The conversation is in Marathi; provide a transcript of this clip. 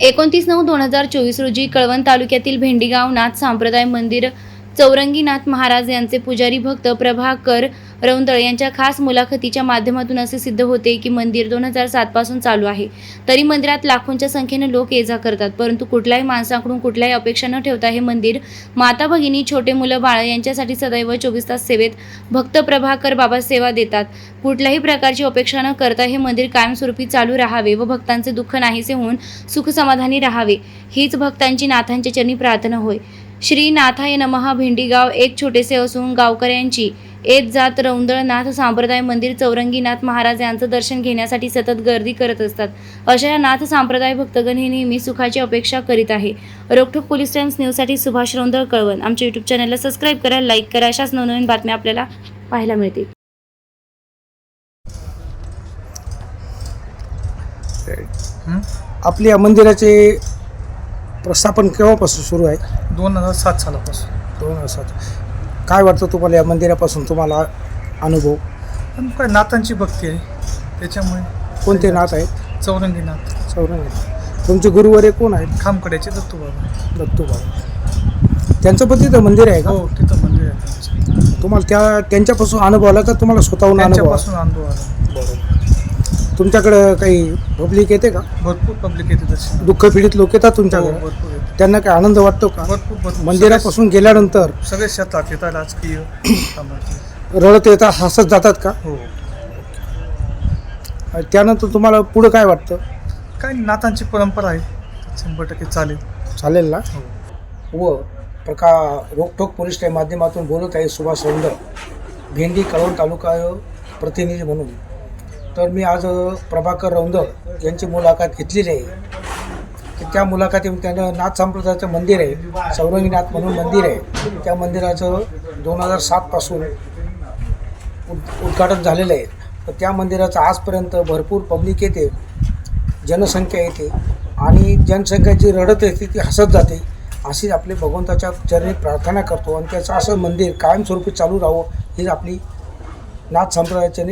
एकोणतीस नऊ दोन हजार चोवीस रोजी कळवण तालुक्यातील भेंडीगाव नाथ संप्रदाय मंदिर चौरंगीनाथ महाराज यांचे पुजारी भक्त प्रभाकर रौंदळ यांच्या खास मुलाखतीच्या माध्यमातून असे सिद्ध होते की मंदिर दोन हजार सातपासून चालू आहे. तरी मंदिरात लाखोंच्या संख्येने लोक ये जा करतात परंतु कुठल्याही माणसाकडून कुठल्याही अपेक्षा न ठेवता हे मंदिर माता भगिनी छोटे मुलं बाळ यांच्यासाठी सदैव चोवीस तास सेवेत भक्त प्रभाकर बाबा सेवा देतात. कुठल्याही प्रकारची अपेक्षा न करता हे मंदिर कायमस्वरूपी चालू राहावे व भक्तांचे दुःख नाहीसे होऊन सुख समाधानी राहावे. हीच भक्तांची नाथांच्या चरणी प्रार्थना होय. श्री नाथाय नमहा भेंडीगाव एक छोटेसे असून गावकऱ्यांची येत जात रौंदळनाथ संप्रदाय मंदिर चौरंगीनाथ महाराज यांचं दर्शन घेण्यासाठी सतत गर्दी करत असतात. अशा या नाथ संप्रदाय भक्तगण हे नेहमी सुखाची अपेक्षा करीत आहे. रोखोक पोलीस टाइम्स न्यूजसाठी सुभाष रौंदळ कळवण. आमच्या यूट्यूब चॅनलला सबस्क्राईब करा लाईक करा. अशाच नवनवीन बातम्या आपल्याला पाहायला मिळतील. आपल्या मंदिराचे प्रस्थापन केव्हापासून सुरू आहे? दोन हजार सात सालापासून. दोन वर्षात काय वाटतं तुम्हाला या मंदिरापासून तुम्हाला अनुभव? पण काय नाथांची भक्ती आहे. त्याच्यामुळे कोणते नाथ आहेत? चौरंगीनाथ चौरंगी तुमचे गुरुवारे कोण आहेत? खामकड्याचे दत्तू बाबा दत्तूबाबा. त्यांचं पण तिथं मंदिर आहे का? हो तिथं मंदिर आहे. तुम्हाला त्या त्यांच्यापासून अनुभव आला का? तुम्हाला स्वतःहून अनुभव आला? तुमच्याकडं काही पब्लिक येते का? भरपूर पब्लिक येते दुःख पीडित लोक येतात हो, तुमच्याकडे? भरपूर येते. त्यांना काय आनंद वाटतो का? भरपूर भरपूर. मंदिरापासून गेल्यानंतर सगळे- सगळे शेतात येतात राजकीय कामाचे. रडत येतात हसत जातात का? हो. त्यानंतर तुम्हाला पुढं काय वाटतं? काय नाथांची परंपरा आहे. शंभर टक्के चालेल. चालेल ना? हो. व प्रका रोकठोक पोलीसच्या माध्यमातून बोलत आहे सुभाष रौंदळ भेंडी कळवण तालुका प्रतिनिधी म्हणून. तर मी आज प्रभाकर रौंदळ यांची मुलाखत घेतलेली आहे. त्या मुलाखतीमध्ये त्यानं नाथ संप्रदायाचं मंदिर आहे सौरंगीनाथ म्हणून मंदिर आहे. त्या मंदिराचं दोन हजार सातपासून उद उद्घाटन झालेलं आहे. तर त्या मंदिराचं आजपर्यंत भरपूर पब्लिक येते जनसंख्या येते आणि जनसंख्या जी रडत येते ती हसत जाते. अशी आपली भगवंताच्या चरणी प्रार्थना करतो आणि त्याचं असं मंदिर कायमस्वरूपी चालू राहावं हीच आपली नाथ संप्रदायाच्या